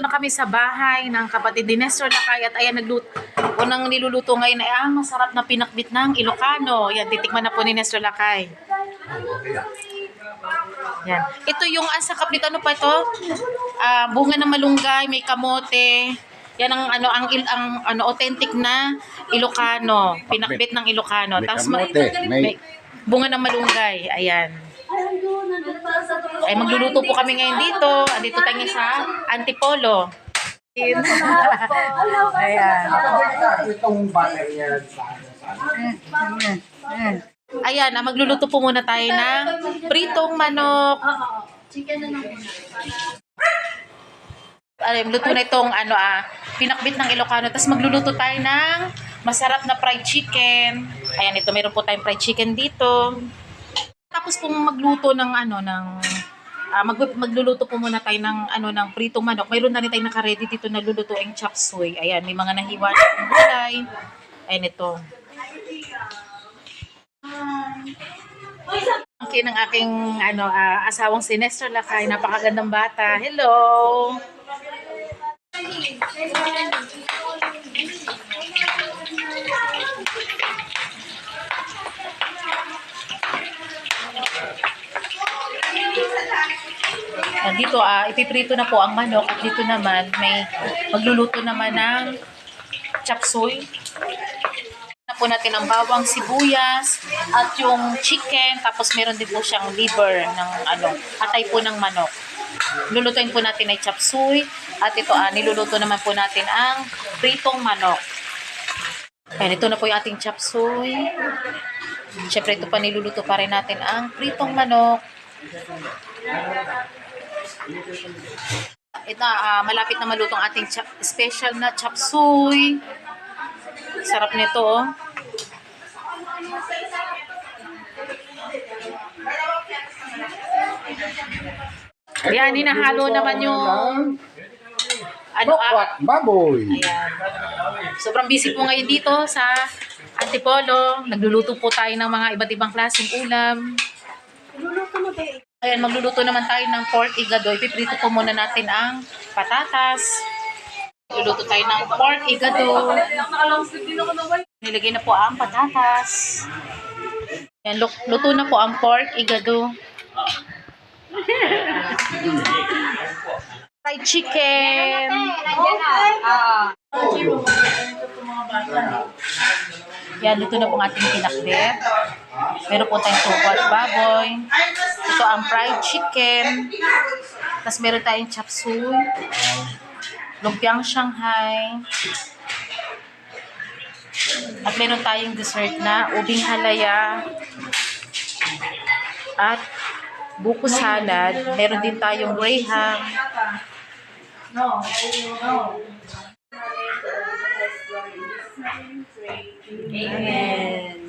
nandito na kami sa bahay ng kapatid ni Nestor Lakay at ayan nagluto. Unang niluluto ngayon ay ang masarap na pinakbit ng Ilocano. Yan, titikman na po ni Nestor Lakay. Yan. Ito yung asakap nito. Ano pa ito? Ah, bunga ng malunggay, may kamote. Yan ang ano ang il, ang ano authentic na Ilocano, pinakbit ng Ilocano. May Tapos kamote, may- may bunga ng malunggay. Ayan. Ay magluluto po kami ngayon dito. Andito tayo sa Antipolo. Ayan. Itong butter niya sa. Ayan, ah, magluluto po muna tayo ng pritong manok. Ay, luto na itong ano ah, pinakbit ng Ilocano. Tapos magluluto tayo ng masarap na fried chicken. Ayan, ito meron po tayong fried chicken dito. Tapos kung magluto ng ano ng ah, mag, magluluto po muna tayo ng ano ng pritong manok. Mayroon na rin tayong naka-ready dito na lulutuing chop suey. Ayan, may mga nahiwa na ng gulay. Ayan ito. Okay ng aking ano ah, asawang si Nestor Lakay, napakagandang bata. Hello. Ah, dito ah ipiprito na po ang manok at dito naman may magluluto naman ng chop suey na po natin ang bawang sibuyas at yung chicken tapos meron din po siyang liver ng ano atay po ng manok. Lulutuin po natin ay chop suey at ito ah niluluto naman po natin ang pritong manok. Ayan, ito na po yung ating chop suey syempre ito pa niluluto pa rin natin ang pritong manok ito ah malapit na malutong ating chop- special na chop suey Sarap nito, oh. Ayan, hinahalo naman yung ano ah. Bokwat, baboy. Ayan. Sobrang busy po ngayon dito sa Antipolo. Nagluluto po tayo ng mga iba't ibang klaseng ulam. Ayan, magluluto naman tayo ng pork igado. Ipiprito po muna natin ang patatas. Magluluto tayo ng pork igado. Nilagay na po ang patatas. Yan, lu- luto na po ang pork igado. Fried chicken. Yan, luto na po ang ating pinakbet. Meron po tayong tubo at baboy. Ito ang fried chicken. Tapos meron tayong chop suey. Lumpiang Shanghai. At meron tayong dessert na ubing halaya. At buko salad. Meron din tayong graham. name pray. Amen. Amen.